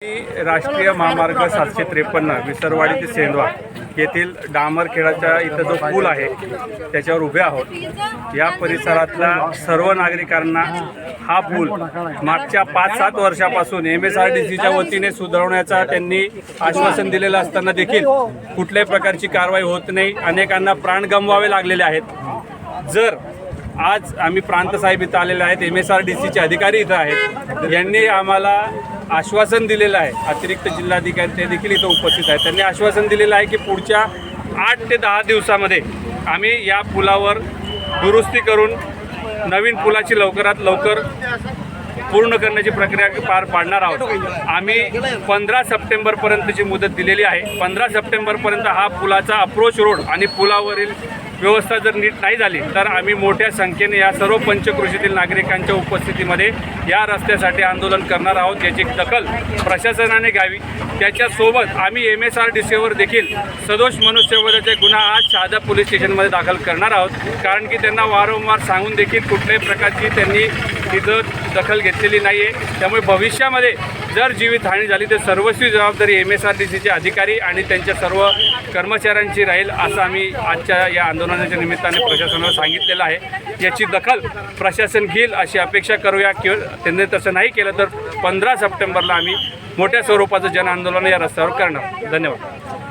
राष्ट्रीय महामार्ग सातशे त्रेपन्न विसरवाडी ते सेंदवा येथील डांबरखेडाच्या इथं जो पूल आहे त्याच्यावर उभे आहोत. या परिसरातल्या सर्व नागरिकांना हा पूल मागच्या पाच सात वर्षापासून एम एस आर डी सीच्या वतीने सुधारवण्याचा त्यांनी आश्वासन दिलेलं असताना देखील कुठल्याही प्रकारची कारवाई होत नाही. अनेकांना प्राण गमवावे लागलेले आहेत. जर आज आम्ही प्रांत साहेब इथं आलेले आहेत. एम एस आर डी सीचे अधिकारी इथं आहेत. यांनी आम्हाला आश्वासन दिलेलं आहे. अतिरिक्त जिल्हाधिकारी ते देखील इथं उपस्थित आहेत. त्यांनी आश्वासन दिलेलं आहे की पुढच्या आठ ते दहा दिवसामध्ये आम्ही या पुलावर दुरुस्ती करून नवीन पुलाची लवकरात लवकर पूर्ण करण्याची प्रक्रिया पार पाडणार आहोत. आम्ही पंधरा सप्टेंबरपर्यंतची मुदत दिलेली आहे. पंधरा सप्टेंबरपर्यंत हा पुलाचा अप्रोच रोड आणि पुलावरील व्यवस्था जर नीट नाही झाली तर आम्ही मोठ्या संख्येने या सर्व पंचकृषीतील नागरिकांच्या उपस्थितीमध्ये या रस्त्यासाठी आंदोलन करणार आहोत याची दखल प्रशासनाने घ्यावी. त्याच्यासोबत आम्ही एम एस आर डी सीवर देखील सदोष मनुष्यवधाचे गुन्हा आज शहादा पोलीस स्टेशनमध्ये दाखल करणार आहोत. कारण की त्यांना वारंवार सांगून देखील कुठल्याही प्रकारची त्यांनी तिथं दखल घेतलेली नाही आहे त्यामुळे भविष्यामध्ये जर जीवितहानी झाली तर सर्वस्वी जबाबदारी एम एस आर टी सीचे अधिकारी आणि त्यांच्या सर्व कर्मचाऱ्यांची राहील असं आम्ही आजच्या या आंदोलनाच्या निमित्ताने प्रशासनाला सांगितलेलं आहे. याची दखल प्रशासन घेईल अशी अपेक्षा करूया. किंवा त्यांनी तसं नाही केलं तर पंधरा सप्टेंबरला आम्ही मोठ्या स्वरूपाचं जनआंदोलन या रस्त्यावर करणार. धन्यवाद.